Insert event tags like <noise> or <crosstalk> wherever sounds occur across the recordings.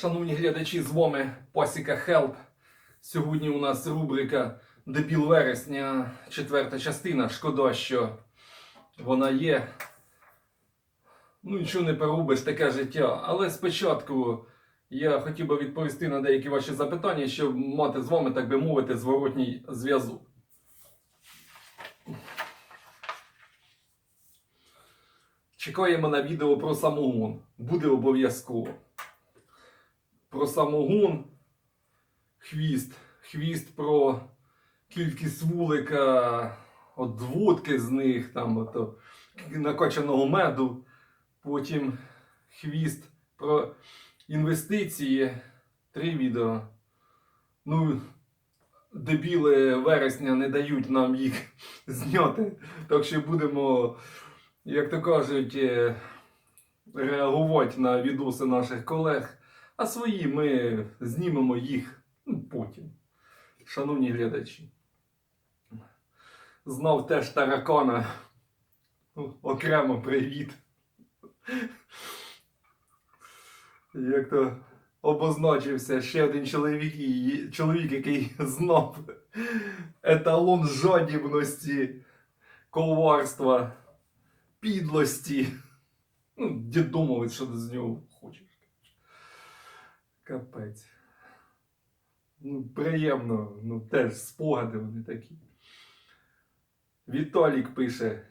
Шановні глядачі, з вами Пасіка Хелп. Сьогодні у нас рубрика Дебіл вересня, четверта частина. Шкода, що вона є. Ну, нічого не поробиш, таке життя. Але спочатку я хотів би відповісти на деякі ваші запитання, щоб мати з вами, так би мовити, зворотній зв'язок. Чекаємо на відео про самогон. Буде обов'язково. Про самогон, хвіст, хвіст про кількість вулика, от водки з них, там, ото, накачаного меду. Потім хвіст про інвестиції. Три відео. Ну, дебіли вересня не дають нам їх <laughs> зняти. Так що будемо, як то кажуть, е, реагувати на відоси наших колег. А свої ми знімемо їх ну, потім. Шановні глядачі. Знов теж таракана. Ну, Окремо привіт. Як то обозначився ще один чоловік, чоловік, який знав еталон жадібності, коварства, підлості. Ну, дідомовець, що з нього. Капець. Ну, приємно, ну теж спогади вони такі. Віталік пише: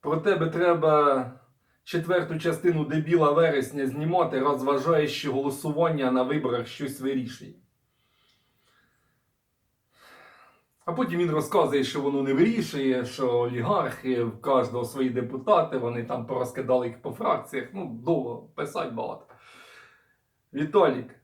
про тебе треба четверту частину дебіла вересня знімати, раз вважаєш, що голосування на виборах щось вирішує. А потім він розказує, що воно не вирішує, що олігархи в кожного свої депутати, вони там порозкидали їх по фракціях. Ну, довго писать багато. Віталік,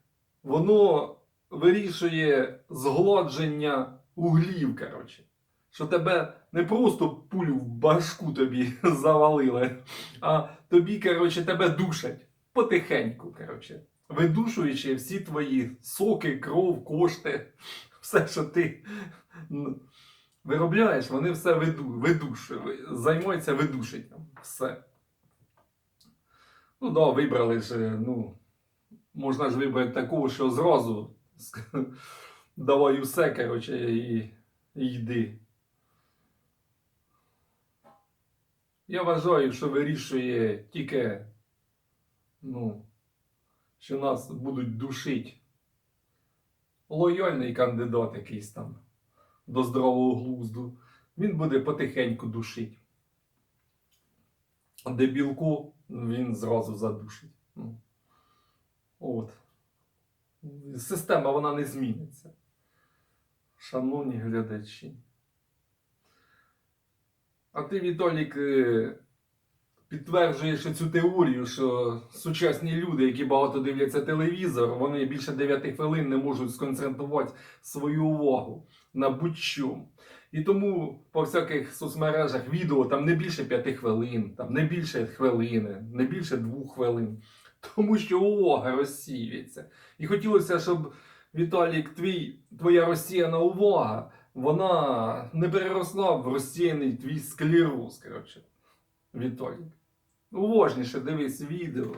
воно вирішує згладження углів, коротше. Що тебе не просто пулю в башку тобі <laughs> завалили, а тобі, коротше, тебе душать потихеньку, коротше. Видушуючи всі твої соки, кров, кошти, <laughs> все, що ти виробляєш, вони все виду, видушують, займаються видушенням. Все. Ну да, вибрали ж, ну, можна ж вибрати такого, що зразу давай усе, коротше, і, йди. Я вважаю, що вирішує тільки, ну, що нас будуть душити. Лояльний кандидат якийсь там до здорового глузду. Він буде потихеньку душити. Дебілку він зразу задушить. Ну. От. Система вона не зміниться. Шановні глядачі. А ти, Віталік, е, підтверджуєш цю теорію, що сучасні люди, які багато дивляться телевізор, вони більше 9 хвилин не можуть сконцентрувати свою увагу на будь-чому. І тому по всяких соцмережах відео там не більше 5 хвилин, там не більше хвилини, не більше 2 хвилин. Тому що увага розсіюється. І хотілося, щоб Віталік, твій, твоя розсіяна увага, вона не переросла в розсіяний твій склероз, коротше. Віталік. Уважніше дивись відео.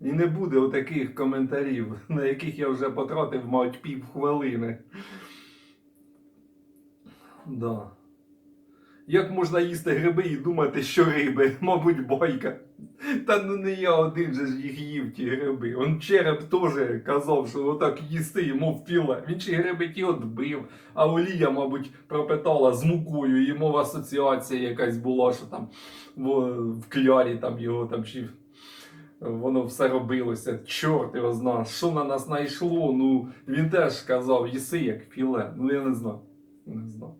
І не буде отаких коментарів, на яких я вже потратив, мабуть, пів хвилини. Да. Як можна їсти гриби і думати, що риби, <laughs> мабуть, байка. Та ну не я один же ж їх їв ті гриби. Он череп теж казав, що отак їсти, мов філе. Він чи гриби ті отбив, а олія, мабуть, пропитала з мукою, і мов асоціація якась була, що там в, клярі там його там чи воно все робилося. Чорт його зна, що на нас знайшло. Ну він теж казав, їси як філе. Ну я не знаю. Не знаю.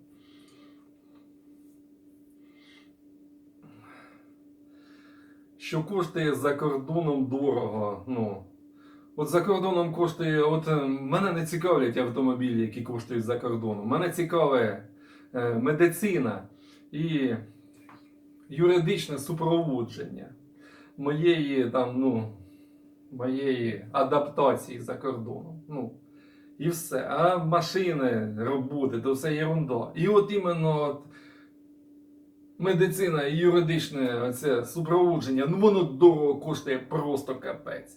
Що коштує за кордоном дорого. Ну, от за кордоном коштує. От е, мене не цікавлять автомобілі, які коштують за кордоном. Мене цікаве е, медицина і юридичне супроводження моєї там, ну, моєї адаптації за кордоном. Ну, і все. А машини, роботи, то все ерунда. І от іменно медицина і юридичне оце супроводження, ну воно дорого коштує просто капець.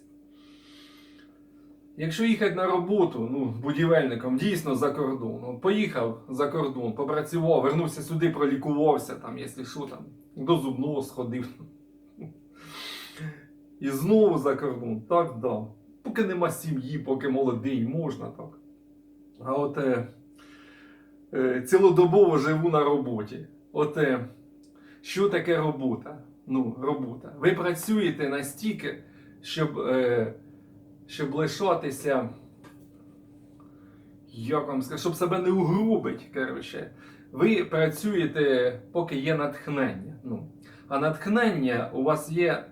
Якщо їхати на роботу, ну, будівельником, дійсно за кордон. От поїхав за кордон, попрацював, вернувся сюди, пролікувався, там, якщо що там, до зубного сходив. І знову за кордон. Так, да. Поки нема сім'ї, поки молодий, можна так. А от е, е, цілодобово живу на роботі. От е, що таке робота? Ну, робота. Ви працюєте настільки, щоб, е, щоб лишатися. Як вам сказати, щоб себе не угробить, коротше. Ви працюєте, поки є натхнення. Ну, а натхнення у вас є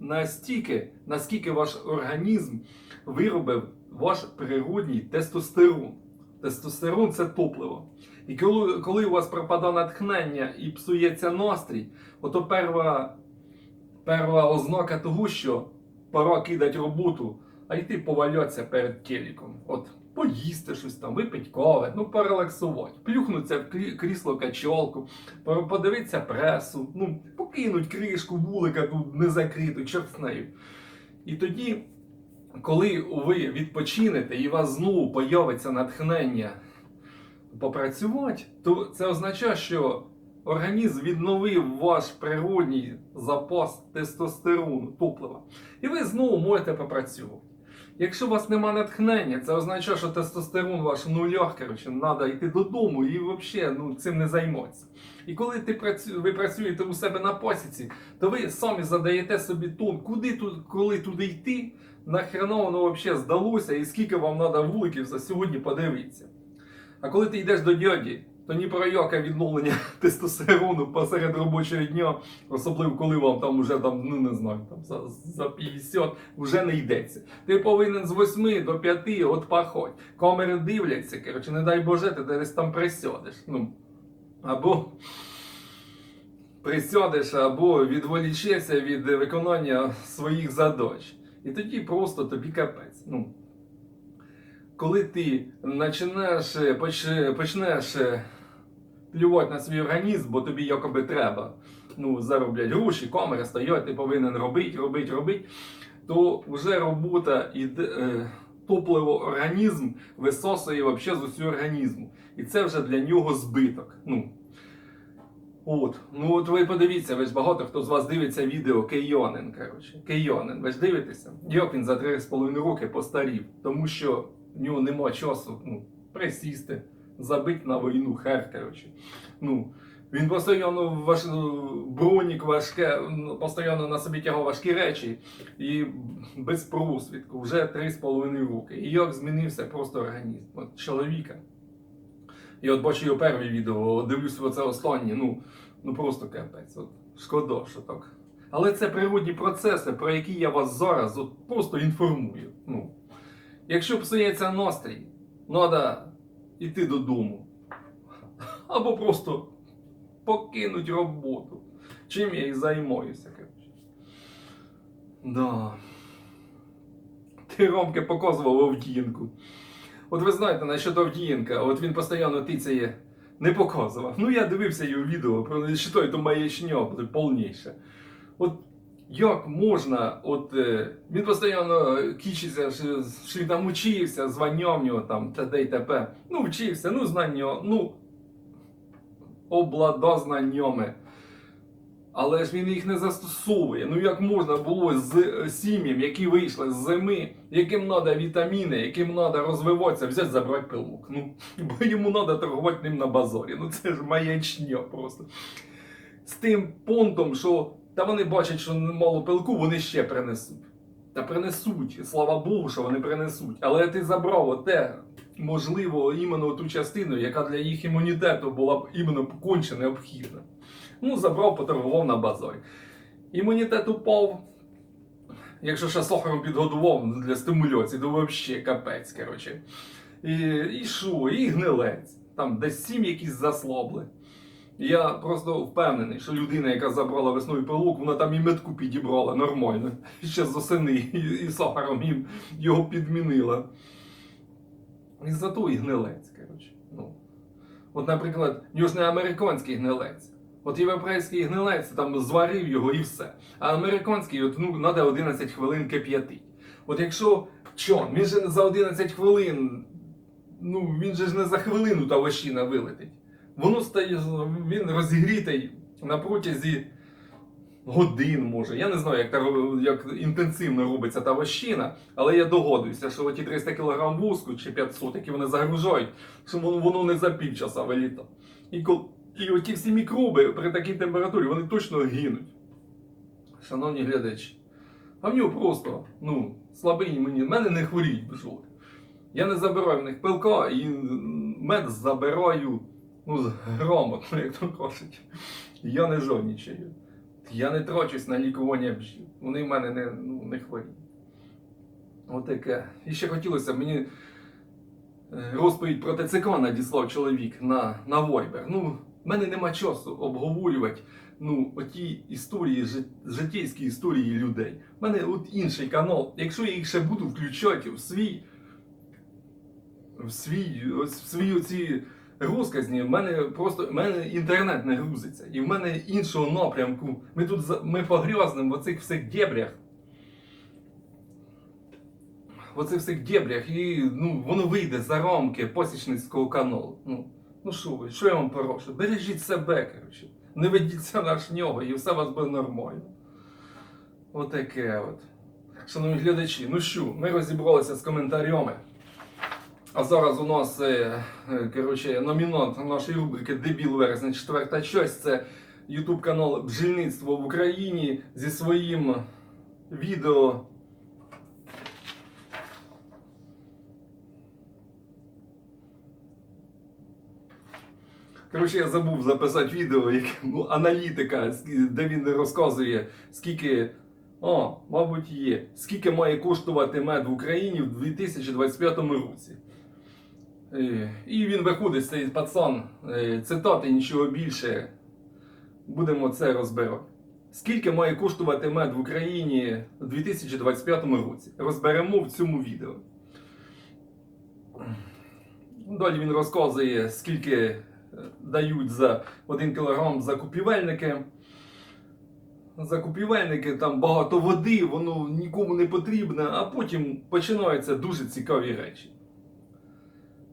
настільки, наскільки ваш організм виробив ваш природній тестостерон. Тестостерон це топливо. І коли, коли у вас пропадає натхнення і псується настрій, ото перва, перва ознака того, що пора кидати роботу, а йти повалятися перед телеком. От поїсти щось там, випити кави, ну порелаксувати, плюхнутися в крісло качалку, по- подивитися пресу, ну, покинуть кришку вулика тут не закриту, чорт з нею. І тоді, коли ви відпочинете і у вас знову появиться натхнення попрацювати, то це означає, що організм відновив ваш природній запас тестостерону, топлива. І ви знову можете попрацювати. Якщо у вас немає натхнення, це означає, що тестостерон ваш в нулях, коротше, треба йти додому і взагалі ну, цим не займатися. І коли ти працю... ви працюєте у себе на пасіці, то ви самі задаєте собі тон, куди тут, коли туди йти, нахрена воно взагалі здалося, і скільки вам треба вуликів за сьогодні подивитися. А коли ти йдеш до дяді, то ні про яке відновлення <laughs> тестостерону посеред робочого дня, особливо коли вам там уже там, ну не знаю, там за, за 50, вже не йдеться. Ти повинен з 8 до 5 от пахоть. Камери дивляться, коротше, не дай Боже, ти десь там присядеш. Ну, або присядеш, або відволічешся від виконання своїх задач. І тоді просто тобі капець. Ну, коли ти почнеш, поч- почнеш е, плювати на свій організм, бо тобі якоби треба, ну, зароблять гроші, камери стоять, ти повинен робити, робити, робити, то вже робота і е, топливо організм висосує вообще з усього організму. І це вже для нього збиток. Ну, От, ну от ви подивіться, ви ж багато хто з вас дивиться відео Кейонин, коротше. Кейонин, ви ж дивитеся? Як він за 3,5 роки постарів, тому що в нього нема часу ну, присісти, забити на війну хер, коротше. Ну, він постійно ваш, бронік важке, ну, постійно на собі тягав важкі речі і без просвідку, вже 3,5 роки. І як змінився просто організм от, чоловіка. І от бачу його перше відео, дивлюсь оце останнє, ну, ну просто капець. От, шкода, що так. Але це природні процеси, про які я вас зараз от просто інформую. Ну, якщо псується настрій, треба йти додому. Або просто покинуть роботу. Чим я і займаюся. Да. Ти Ромки показував Овдієнку. От ви знаєте, насчет Авдієнка, от він постійно тицяє, не показував. Ну я дивився його відео, про що то маячня повніше. От як можна, от е, він постійно кічиться, що, він там учився, звання в нього там, т.д. і т.п. Ну, вчився, ну знання, ну облада знаннями. Але ж він їх не застосовує. Ну як можна було з е, сім'ям, які вийшли з зими, яким треба вітаміни, яким треба розвиватися, взяти забрати пилок. Ну, бо йому треба торгувати ним на базарі. Ну це ж маячня просто. З тим понтом, що та вони бачать, що мало пилку, вони ще принесуть. Та принесуть, слава Богу, що вони принесуть. Але ти забрав оте, можливо, іменно ту частину, яка для їх імунітету була б іменно конче необхідна. Ну, забрав, поторгував на базарі. Імунітет упав. Якщо ще сахаром підгодував для стимуляції, то взагалі капець, коротше. І, і і гнилець. Там десь сім якісь заслабли. Я просто впевнений, що людина, яка забрала весною пилок, вона там і метку підібрала нормально. <laughs> Ще з осени і, сахаром їм його підмінила. І зато і гнилець, коротше. Ну. От, наприклад, нього ж не американський гнилець. От європейський гнилець там зварив його і все. А американський, от, ну, треба 11 хвилин кип'ятить. От якщо чон, він же за 11 хвилин, ну він же ж не за хвилину та вощина вилетить. Воно стає, він розігрітий на протязі годин, може. Я не знаю, як, та, як інтенсивно робиться та вощина, але я догадуюся, що ті 300 кг вуску чи 500, які вони загружають, що воно, не за півчаса виліта. І, кол- і оті всі мікроби при такій температурі вони точно гинуть. Шановні глядачі, а в нього просто ну, слабий імунітет. В мене не хворіють бджоли. Я не забираю в них пилка і мед забираю ну, грамотно, як то кажуть. Я не жовнічаю. Я не трачусь на лікування бджіл. Вони в мене не, ну, не хворіють. Отаке. І ще хотілося мені е, розповідь про ТЦК надіслав чоловік на, на Viber. Ну, в мене нема часу обговорювати ну, оті історії, жит- життєйські історії людей. У мене от інший канал. Якщо я їх ще буду включати в свій, в свій, в свої оці розказні, в мене просто в мене інтернет не грузиться. І в мене іншого напрямку. Ми тут ми погрязнемо в оцих всіх дебрях. В оцих всіх дебрях, і ну, воно вийде за рамки посічницького каналу. Ну, ну що ви, що я вам порошу? Бережіть себе, коротше. Не ведіться на нього, і все у вас буде нормально. Отаке от. Шановні глядачі, ну що, ми розібралися з коментарями. А зараз у нас е, е, коротше, номінант нашої рубрики Дебіл вересня, четверта часть. Це YouTube канал Бджільництво в Україні зі своїм відео. Коротше, я забув записати відео, як, ну, аналітика, де він розказує, скільки. О, мабуть, є. Скільки має коштувати мед в Україні в 2025 році. Е, І він виходить, цей пацан, е, цитати нічого більше. Будемо це розбирати. Скільки має коштувати мед в Україні у 2025 році? Розберемо в цьому відео. Далі він розказує, скільки е, дають за 1 кг закупівельники. Закупівельники, там багато води, воно нікому не потрібне, а потім починаються дуже цікаві речі.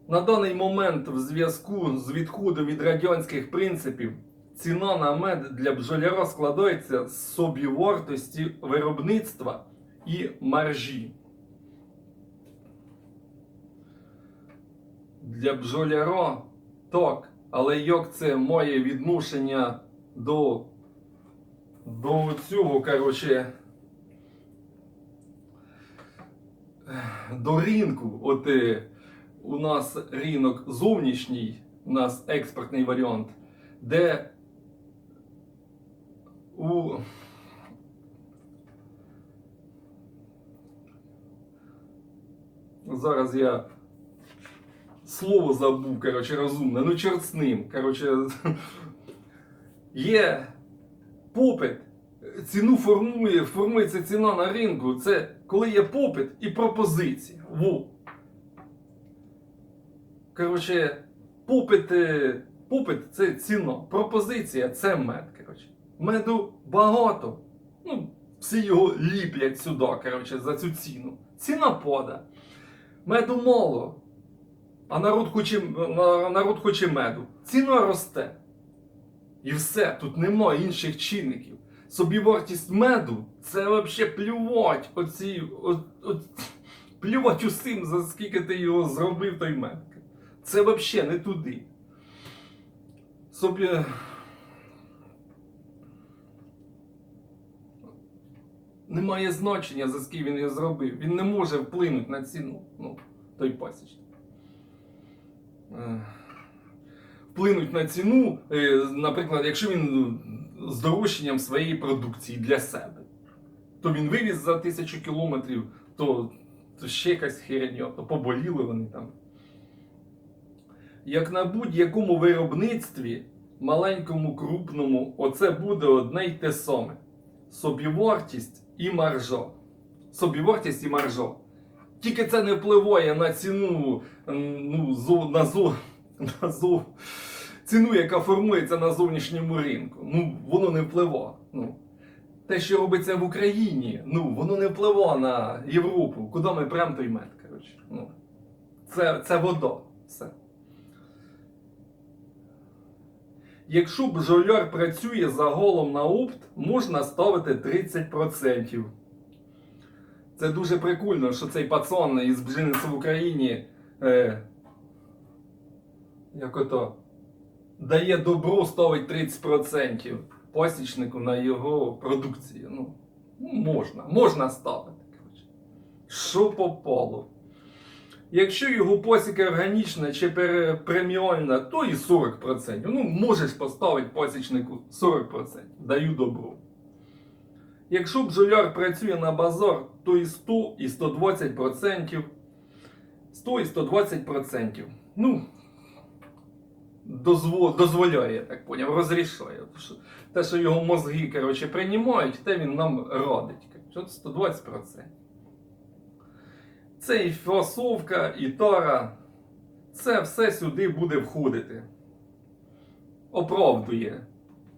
На даний момент, в зв'язку з відходом від радянських принципів, ціна на мед для бджоляра складається з собівартості виробництва і маржі. Для бджоляра так, але як це має відношення до, до цього, коротше, до ринку. От е, у нас ринок зовнішній, у нас експортний варіант, де у зараз я слово забув, коротше, розумне, ну чорт з ним. Коротше, є попит, ціну формує, формується ціна на ринку. Це коли є попит і пропозиція. Во. Коротше, попит, попит це ціна, пропозиція це мед. Коротше. Меду багато. Ну, всі його ліплять сюди, коротше, за цю ціну. Ціна пода. Меду мало. А народ хоче, народ хоче меду. Ціна росте. І все, тут нема інших чинників. Собівартість меду це взагалі плювать оці, от, от, плювать усім, за скільки ти його зробив, той мед. Це взагалі не туди. Собі. Немає значення, за скільки він його зробив. Він не може вплинути на ціну. Ну, той пасічник. Е, Вплинуть на ціну, е, наприклад, якщо він з дорожчанням своєї продукції для себе, то він вивіз за тисячу кілометрів, то, то ще якась херня, то поболіли вони там. Як на будь-якому виробництві, маленькому, крупному, оце буде одне й те саме. Собівартість і маржа. Собівартість і маржа. Тільки це не впливає на ціну ну, зо, на, зо, <laughs> на, зо, ціну, яка формується на зовнішньому ринку. Ну, воно не впливає. Ну, те, що робиться в Україні, ну, воно не впливає на Європу. Куди ми прям той мед, коротше. Ну, це, це вода. Все. Якщо бджоляр працює загалом на опт, можна ставити 30%. Це дуже прикольно, що цей пацан із бджільництва в Україні е, як ото, дає добро ставить 30% пасічнику на його продукцію. Ну, ну, можна, можна ставити. Що попало. Якщо його посіка органічна чи преміальна, то і 40%. Ну, можеш поставити пасічнику 40%. Даю добро. Якщо бджоляр працює на базар, то і 100, і 120%. 100 і 120%. Ну, дозво, дозволяє, я так поняв, розрішає. Те, що його мозги, коротше, приймають, те він нам радить. коротше. 120%. Це і фасовка, і тара. Це все сюди буде входити. Оправдує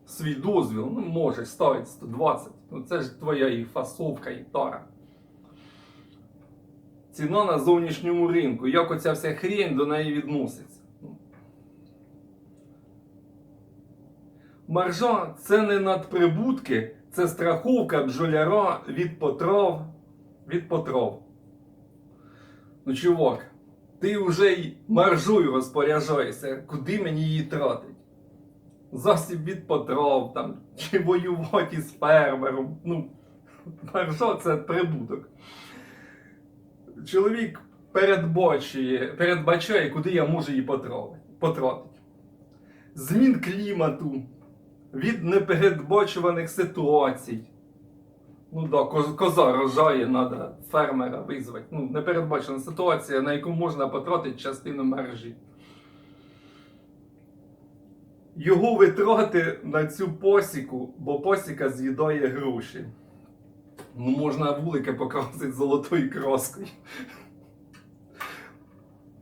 свій дозвіл, ну може ставити 120. Ну це ж твоя і фасовка, і тара. Ціна на зовнішньому ринку. Як оця вся хрень до неї відноситься? Маржа це не надприбутки, це страховка бджоляра від потрав. Від потрав. Ну, чувак, ти вже й маржою розпоряджаєшся, куди мені її тратить? Засіб від потрав там, чи воювати з фермером. Ну, маржа це прибуток. Чоловік передбачує, передбачає, куди я можу її потратити. Змін клімату, від непередбачуваних ситуацій. Ну да, коза рожає, треба фермера визвати. Ну, непередбачена ситуація, на яку можна потратити частину мережі. Його витрати на цю посіку, бо посіка з'їдає гроші. Ну, можна вулики покрасити золотою краскою.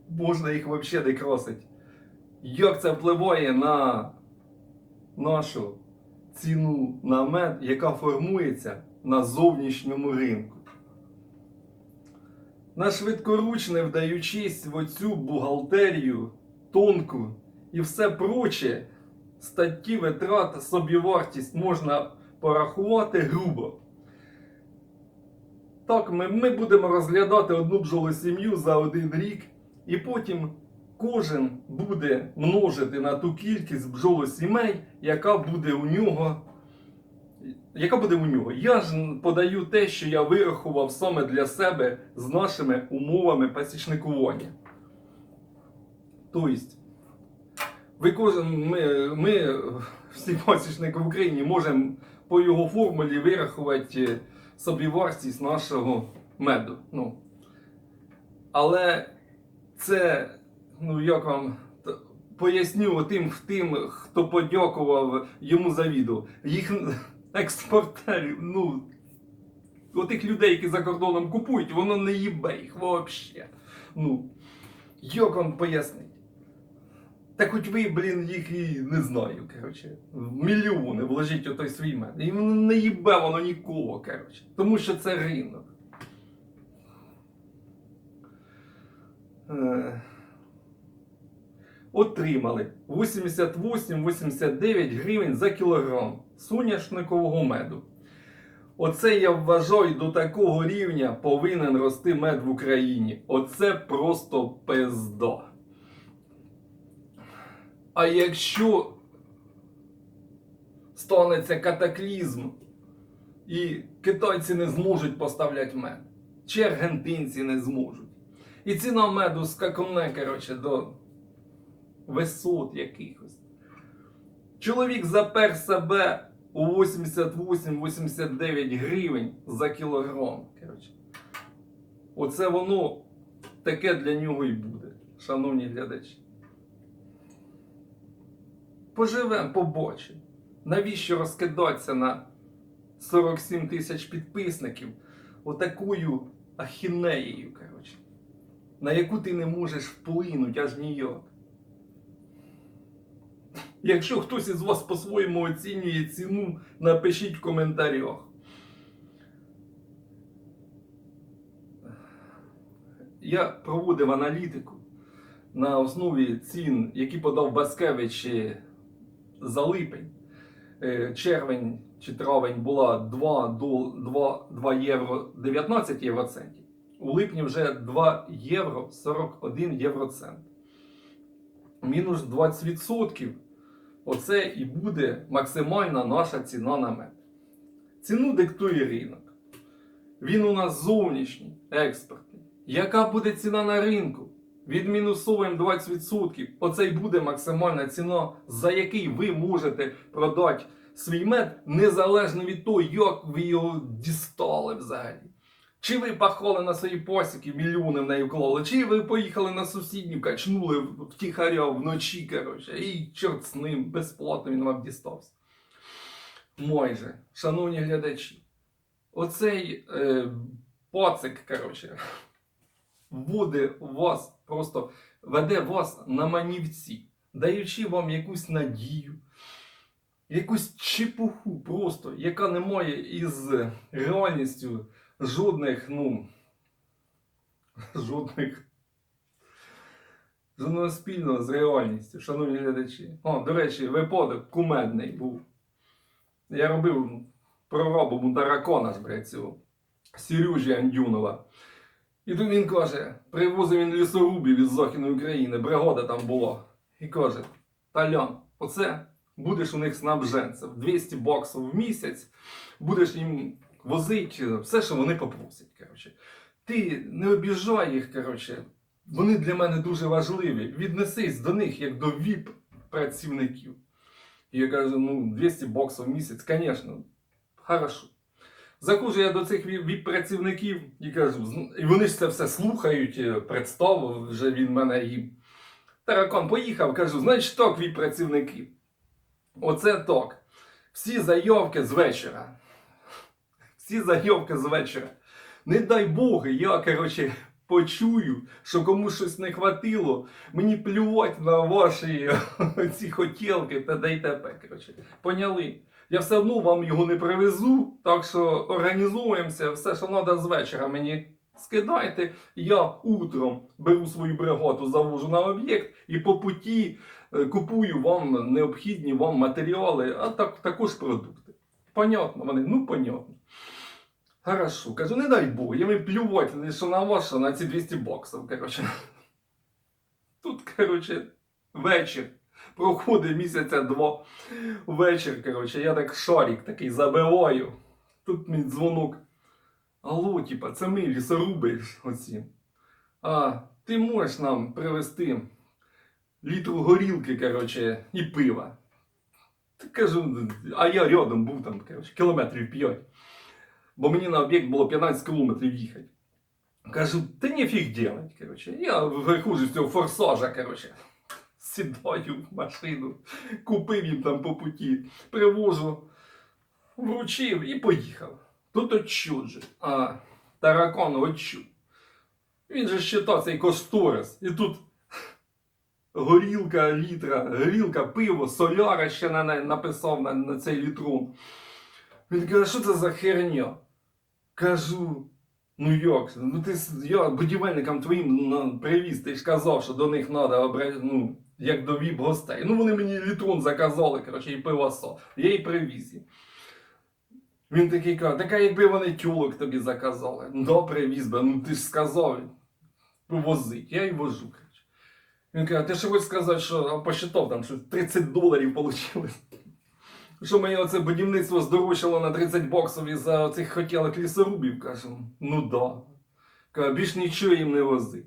Можна їх взагалі не красити. Як це впливає на нашу ціну на мед, яка формується на зовнішньому ринку? На швидкоручне вдаючись в оцю бухгалтерію тонку і все проче, статті витрат, собівартість можна порахувати грубо. Так, ми, ми будемо розглядати одну бджолосім'ю за один рік, і потім кожен буде множити на ту кількість бджолосімей, яка буде у нього. Яка буде у нього? Я ж подаю те, що я вирахував саме для себе з нашими умовами пасічникування. Тобто, ви кожен, ми, ми, всі пасічники в Україні, можемо по його формулі вирахувати собівартість нашого меду. Ну. Але це, ну як вам поясню тим, тим, хто подякував йому за відео. Їх експортерів, ну, отих людей, які за кордоном купують, воно не їбе їх взагалі. Ну, як вам пояснити? Та хоч ви, блін, їх і не знаю, коротше. Мільйони вложіть у той свій мед. І воно не їбе воно нікого, коротше. Тому що це ринок. Е, Отримали 88-89 гривень за кілограм соняшникового меду. Оце я вважаю до такого рівня повинен рости мед в Україні. Оце просто пизда. А якщо станеться катаклізм, і китайці не зможуть поставляти мед, чи аргентинці не зможуть. І ціна меду скаконе, коротше, до висот якихось. Чоловік запер себе у 88-89 гривень за кілограм. Коротше. Оце воно таке для нього і буде, шановні глядачі. Поживемо, побачимо. Навіщо розкидатися на 47 тисяч підписників отакою ахінеєю, коротше, на яку ти не можеш вплинути аж ніяк. Якщо хтось із вас по-своєму оцінює ціну, напишіть в коментарях. Я проводив аналітику на основі цін, які подав Баскевич е, за липень. Е, Червень чи травень була 2, до, 2, 2 євро 19 євроцентів. У липні вже 2 євро 41 євроцент. Мінус 20%. Оце і буде максимальна наша ціна на мед. Ціну диктує ринок. Він у нас зовнішній, експортний. Яка буде ціна на ринку? Відмінусуємо 20%. Оце й буде максимальна ціна, за який ви можете продати свій мед, незалежно від того, як ви його дістали взагалі. Чи ви пахали на свої пасіки, мільйони в неї вклали, чи ви поїхали на сусідню, качнули втіхаря вночі, коротше, і чорт з ним, безплатно він вам дістався. Майже, шановні глядачі, оцей е, пацик, коротше, буде вас просто веде вас на манівці, даючи вам якусь надію, якусь чепуху просто, яка не має із реальністю жодних, ну, жодних. Жодного спільного з реальністю, шановні глядачі. О, до речі, випадок кумедний був. Я робив прорабу таракона ж, Сережі Андюнова. І тут він каже: привозив він лісорубів із Західної України, бригада там була. І каже: Талян, оце будеш у них снабженцем. 200 баксів в місяць, будеш їм возити все, що вони попросять. Коротше. Ти не обіжай їх, коротше. Вони для мене дуже важливі. Віднесись до них як до ВІП-працівників. І я кажу, ну, 200 баксів в місяць, звісно, хорошо. Заходжу я до цих ВІП-працівників і кажу, і вони ж це все слухають, е, представив вже він мене їм. Таракан поїхав, кажу, значить так, ВІП-працівники. Оце так. Всі заявки з вечора. Всі заявки з вечора. Не дай Бог, я, коротше, почую, що комусь щось не хватило. Мені плювати на ваші <laughs> ці хотілки та дай тебе. Коротше. Поняли? Я все одно вам його не привезу, так що організуємося, все, що треба з вечора мені скидайте. Я утром беру свою бригаду, завожу на об'єкт і по путі е, купую вам необхідні вам матеріали, а так, також продукти. Понятно вони? Ну, понятно. Хорошо. Кажу, не дай Бог, я плювати, що на вас, що на ці 200 баксів, коротше. Тут, коротше, вечір. Проходить місяця два вечір, коротше, я так шарик такий забиваю. Тут мій дзвонок. Алло, типа, це ми лісоруби оці. А ти можеш нам привезти літру горілки, коротше, і пива. Та кажу, а я рядом був там, коротше, кілометрів 5. Бо мені на об'єкт було 15 кілометрів їхати. Кажу, та ніфіг делать, коротше. Я виходжу з цього форсажа, коротше. Сідаю в машину, купив їм там по путі, привожу, вручив і поїхав. Тут отчут же. А таракан отчут. Він же считав цей кошторис. І тут горілка літра, горілка, пиво, соляра ще на, на, написав на, на цей літрон. Він каже, що це за херня? Кажу, ну як? Ну ти я будівельникам твоїм ну, привіз, ти ж казав, що до них треба ну, як до віп гостей. Ну вони мені літрон заказали, коротше, і пивасо. Я їй привіз. Він такий каже, така якби вони тюлок тобі заказали. Ну, да, привіз би, ну ти ж сказав, возить. Я й вожу. Він каже, ти що хочеш сказати, що посчитав там, що 30 доларів вийшло. Що моє оце будівництво здорожчало на 30 баксів із-за цих хотілок лісорубів, кажу. Ну да. Каже, більш нічого їм не вози.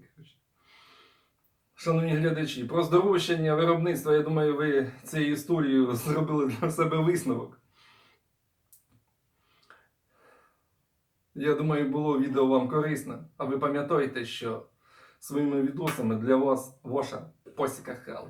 Шановні глядачі, про здорожчання виробництва, я думаю, ви цією історією <laughs> зробили для себе висновок. Я думаю, було відео вам корисно. А ви пам'ятаєте, що своїми відосами для вас ваша посіка хел.